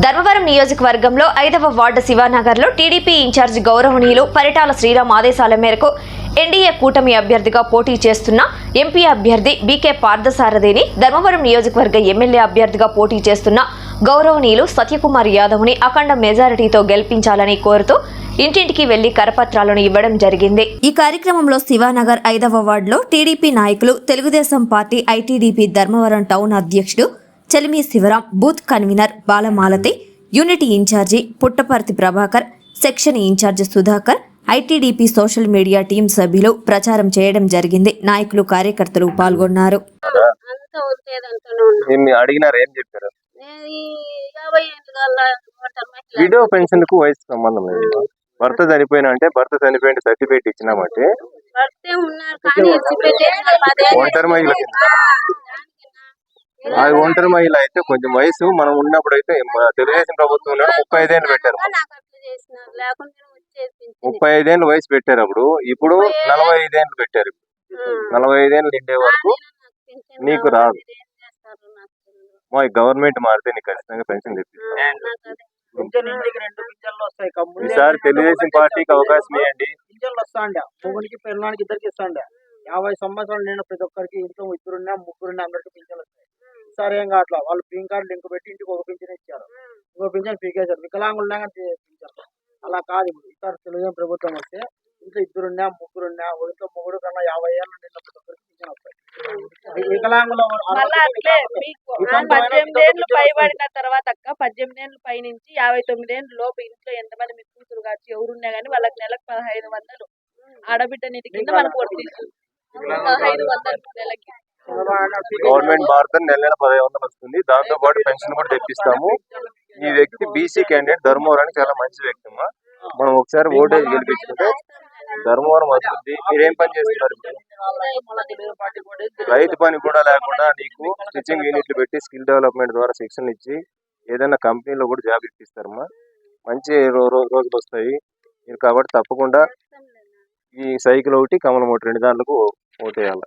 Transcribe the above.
ధర్మవరం నియోజకవర్గంలో ఐదవ ward శివానగర్లో TDP incharge గౌరవనీయులు పరిటాల శ్రీరామ్ ఆదేశాల మేరకు ఎన్డీఏ కూటమి అభ్యర్థిగా పోటీ చేస్తున్న ఎంపీ అభ్యర్థి బీకే పార్థసారథిని ధర్మవరం నియోజకవర్గ ఎమ్మెల్యే అభ్యర్థిగా పోటీ చేస్తున్న గౌరవనీయులు సత్యకుమార్ యాదవ్ని అఖండ మెజారిటీతో గెలిపించాలని కోరుతూ ఇంటింటికి వెళ్ళి కరపత్రాలను ఇవ్వడం జరిగింది. ఈ కార్యక్రమంలో శివానగర్ ఐదవ వార్డులో టీడీపీ నాయకులు Telugu Desam party ITDP Dharmavaram town అధ్యక్షుడు Chelimi Sivaram booth convenor Balamalathi unit incharge Puttaparthi Prabhakar section incharge Sudhakar ITDP social media team సభ్యులు ప్రచారం చేయడం జరిగింది. నాయకులు కార్యకర్తలు పాల్గొన్నారు. అంతా వచ్చేదంతానే ఉన్నా నిన్ను అడిగినారు ఏం చెప్పారు? నేను ఈ యాభై ఏళ్ళు కల్లా ఓటర్ మహిళ విడో పెన్షన్కు వయసు సంబంధం లేదు. భర్త చనిపోయినా అంటే భర్త చనిపోయిన సర్టిఫికేట్ ఇచ్చినామంటే ఒంటరి మహిళ. అది ఒంటరి మహిళ అయితే కొంచెం వయసు మనం ఉన్నప్పుడు అయితే మన తెలుగుదేశం ప్రభుత్వం ఉన్నప్పుడు ముప్పై ఐదేళ్ళు పెట్టారు. ముప్పై ఐదేళ్ళు వయసు పెట్టారు అప్పుడు. ఇప్పుడు నలభై ఐదేళ్ళు పెట్టారు. నలభై ఐదేళ్ళు నిండే వరకు నాకు రాదు. మా గవర్నమెంట్ మారితే నీకు ఖచ్చితంగా పెన్షన్ ఈసారి తెలుగుదేశం పార్టీకి అవకాశం ఇవ్వండి. పింఛన్లు వస్తాండే మొగునికి పెళ్ళానికి ఇద్దరికి ఇస్తాండే యాభై సంవత్సరాలు నేను ప్రతి ఒక్కరికి ఇంట్లో ఇద్దరున్నా ముగ్గురున్నా అందరికి పింఛన్లు వస్తాయి. సరే ఏం కావట్లా వాళ్ళు పిన్ కార్డు లింక్ పెట్టి ఇంటికి ఒక పింఛన్ ఇచ్చారు. ఇంకో పింఛన్ పీకేశారు. వికలాంగులున్నా కానీ పింఛన్ అలా కాదు ఇప్పుడు. ఈసారి తెలుగుదేశం ప్రభుత్వం వస్తే ఇంట్లో ఇద్దరున్నా ముగ్గురున్నా ఇంట్లో ముగ్గురు కన్నా యాభై ఏళ్ళు నిన్న పింఛన్ వస్తాయి. వికలాంగుల పైబడిన తర్వాత అక్క పద్దెనిమిది ఏళ్ళు పై నుంచి యాభై తొమ్మిది ఏళ్ళు లోపు ఇంట్లో ఎంతమంది మీ కూతురు కావచ్చు ఎవరున్నా గానీ వాళ్ళకి నెలకు పదహైదు వందలు. ఆడబిడ్డ నిధి కింద మనకు వర్తిస్తుంది పదహైదు వందలు నెలకి. గవర్నమెంట్ భారత నెల నెల పదిహేను వందలు వస్తుంది. దాంతో పాటు పెన్షన్ కూడా తెప్పిస్తాము. ఈ వ్యక్తి బీసీ క్యాండిడేట్ ధర్మవరానికి చాలా మంచి వ్యక్తి అమ్మా మనం ఒకసారి ఓటేజ్ గెలిపించుకుంటే ధర్మవరం వస్తుంది మీరేం పని చేస్తున్నారు రైతు పని కూడా లేకుండా నీకు స్టిచ్చింగ్ యూనిట్లు పెట్టి స్కిల్ డెవలప్మెంట్ ద్వారా శిక్షణ ఇచ్చి ఏదైనా కంపెనీలో కూడా జాబ్ ఇప్పిస్తారమ్మా మంచి రోజులు వస్తాయి. మీరు కాబట్టి తప్పకుండా ఈ సైకిల్ ఒకటి కమలం ఒకటి రెండు దాంట్లకు ఓటేయాలి.